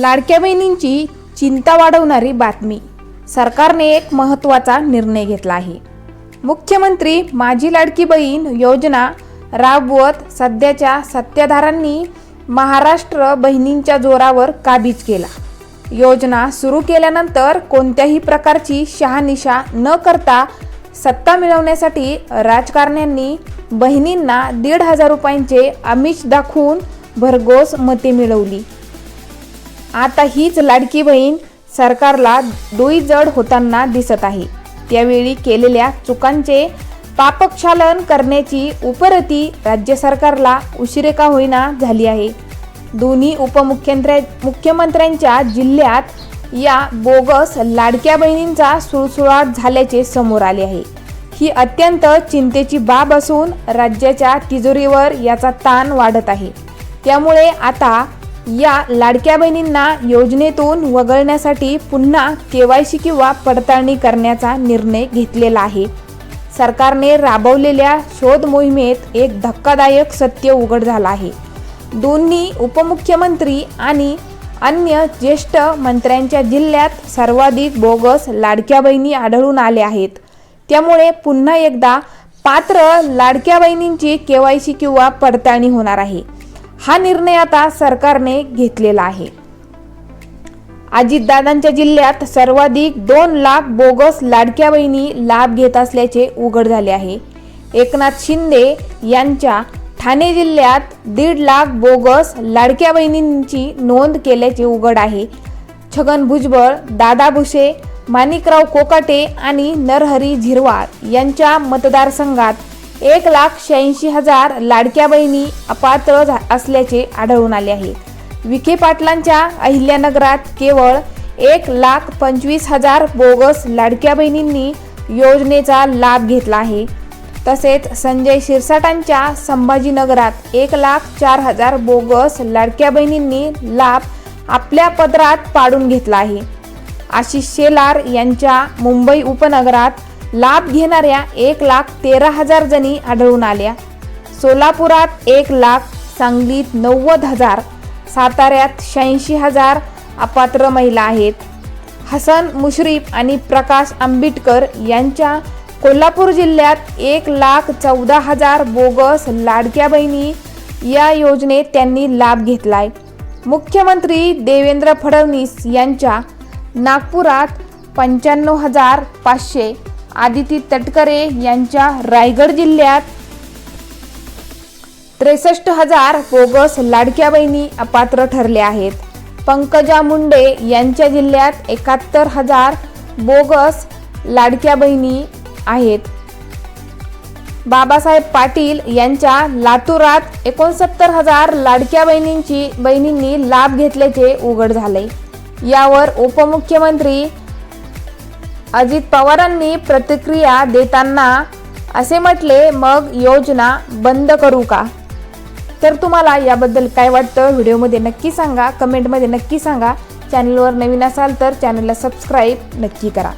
लाडक्या बहिणींची चिंता वाढवणारी बातमी. सरकारने एक महत्त्वाचा निर्णय घेतला आहे. मुख्यमंत्री माझी लाडकी बहीण योजना राबवत सध्याच्या सत्ताधाऱ्यांनी महाराष्ट्र बहिणींच्या जोरावर काबीज केला. योजना सुरू केल्यानंतर कोणत्याही प्रकारची शहानिशा न करता सत्ता मिळवण्यासाठी राजकारण्यांनी बहिणींना दीड हजार रुपयांचे आमिष दाखवून भरघोस मते मिळवली. आता हीच लाडकी बहीण सरकारला डोई जड होताना दिसत आहे. त्यावेळी केलेल्या चुकांचे पापक्षालन करण्याची उपरती राज्य सरकारला उशिरे का होईना झाली आहे. दोन्ही उपमुख्यमंत्र्या मुख्यमंत्र्यांच्या जिल्ह्यात या बोगस लाडक्या बहिणींचा सुळसुळाट झाल्याचे समोर आले आहे. ही अत्यंत चिंतेची बाब असून राज्याच्या तिजोरीवर याचा ताण वाढत आहे. त्यामुळे आता या लाडक्या बहिणींना योजनेतून वगळण्यासाठी पुन्हा केवायसी किंवा पडताळणी करण्याचा निर्णय घेतलेला आहे. सरकारने राबवलेल्या शोध मोहिमेत एक धक्कादायक सत्य उघड झालं आहे. दोन्ही उपमुख्यमंत्री आणि अन्य ज्येष्ठ मंत्र्यांच्या जिल्ह्यात सर्वाधिक बोगस लाडक्या बहिणी आढळून आल्या आहेत. त्यामुळे पुन्हा एकदा पात्र लाडक्या बहिणींची केवायसी किंवा पडताळणी होणार आहे. हा निर्णय आता सरकारने घेतलेला आहे. अजितदादांच्या जिल्ह्यात सर्वाधिक दोन लाख बोगस लाडक्या बहिणी लाभ घेत असल्याचे उघड झाले आहे. एकनाथ शिंदे यांच्या ठाणे जिल्ह्यात दीड लाख बोगस लाडक्या बहिणींची नोंद केल्याचे उघड आहे. छगन भुजबळ दादा भुसे माणिकराव कोकाटे आणि नरहरी झिरवाळ यांच्या मतदारसंघात एक लाख शहाऐंशी हजार लाडक्या बहिणी अपात्र झा- असल्याचे आढळून आले आहे. विखे पाटलांच्या अहिल्यानगरात केवळ एक लाख पंचवीस हजार बोगस लाडक्या बहिणींनी योजनेचा लाभ घेतला आहे. तसेच संजय शिरसाटांच्या संभाजीनगरात एक लाख चार हजार बोगस लाडक्या बहिणींनी लाभ आपल्या पदरात पाडून घेतला आहे. आशिष शेलार यांच्या मुंबई उपनगरात लाभ घेणाऱ्या एक लाख तेरा हजार जणी आढळून आल्या. सोलापुरात एक लाख सांगलीत नव्वद हजार साताऱ्यात शहाऐंशी हजार अपात्र महिला आहेत. हसन मुश्रीफ आणि प्रकाश आंबिटकर यांच्या कोल्हापूर जिल्ह्यात एक लाख चौदा हजार बोगस लाडक्या बहिणी या योजनेत त्यांनी लाभ घेतलाय. मुख्यमंत्री देवेंद्र फडणवीस यांच्या नागपुरात पंच्याण्णव हजार पाचशे आदिती तटकरे यांच्या रायगड जिल्ह्यात. त्रेसष्ट हजार बोगस लाडक्या बहिणी अपात्र ठरल्या आहेत. पंकजा मुंडे यांच्या जिल्ह्यात एकाहत्तर हजार बोगस लाडक्या बहिणी आहेत. बाबासाहेब पाटील यांच्या लातूरात एकोणसत्तर हजार लाडक्या बहिणींची बहिणींनी लाभ घेतल्याचे उघड झाले. यावर उपमुख्यमंत्री अजित पवारांनी प्रतिक्रिया देताना असे म्हटले मग योजना बंद करू का? तर तुम्हाला याबद्दल काय वाटतं? व्हिडिओमध्ये नक्की सांगा कमेंटमध्ये नक्की सांगा. चॅनलवर नवीन असाल तर चॅनलला सबस्क्राईब नक्की करा.